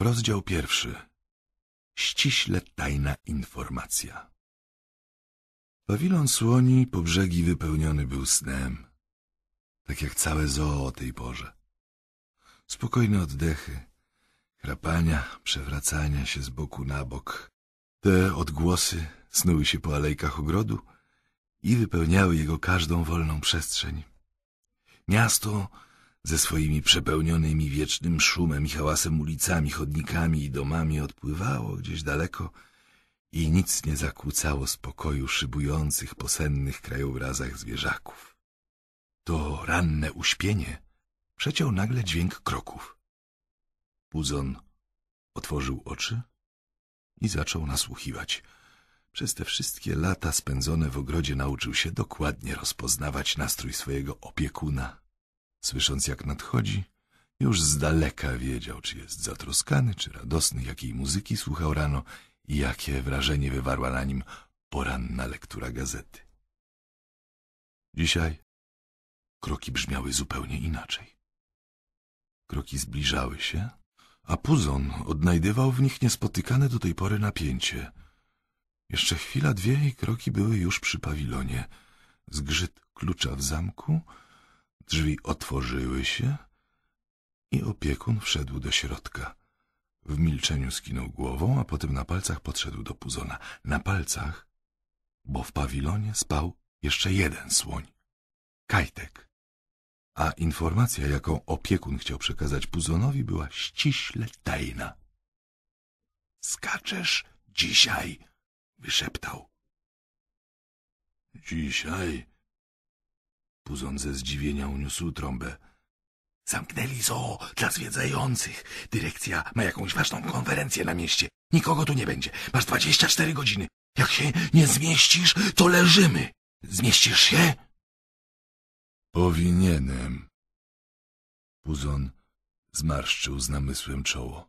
Rozdział pierwszy. Ściśle tajna informacja. Pawilon słoni po brzegi wypełniony był snem, tak jak całe zoo o tej porze. Spokojne oddechy, chrapania, przewracania się z boku na bok. Te odgłosy snuły się po alejkach ogrodu i wypełniały jego każdą wolną przestrzeń. Miasto ze swoimi przepełnionymi wiecznym szumem i hałasem ulicami, chodnikami i domami odpływało gdzieś daleko i nic nie zakłócało spokoju szybujących po sennych krajobrazach zwierzaków. To ranne uśpienie przeciął nagle dźwięk kroków. Puzon otworzył oczy i zaczął nasłuchiwać. Przez te wszystkie lata spędzone w ogrodzie nauczył się dokładnie rozpoznawać nastrój swojego opiekuna. Słysząc jak nadchodzi, już z daleka wiedział, czy jest zatroskany, czy radosny, jakiej muzyki słuchał rano i jakie wrażenie wywarła na nim poranna lektura gazety. Dzisiaj kroki brzmiały zupełnie inaczej. Kroki zbliżały się, a Puzon odnajdywał w nich niespotykane do tej pory napięcie. Jeszcze chwila, dwie i kroki były już przy pawilonie. Zgrzyt klucza w zamku, drzwi otworzyły się i opiekun wszedł do środka. W milczeniu skinął głową, a potem na palcach podszedł do Puzona. Na palcach, bo w pawilonie spał jeszcze jeden słoń. Kajtek. A informacja, jaką opiekun chciał przekazać Puzonowi, była ściśle tajna. Skaczesz dzisiaj, wyszeptał. Dzisiaj? Puzon ze zdziwienia uniósł trąbę. Zamknęli zoo dla zwiedzających. Dyrekcja ma jakąś ważną konferencję na mieście. Nikogo tu nie będzie. Masz dwadzieścia cztery godziny. Jak się nie zmieścisz, to leżymy. Zmieścisz się? Powinienem. Puzon zmarszczył z namysłem czoło.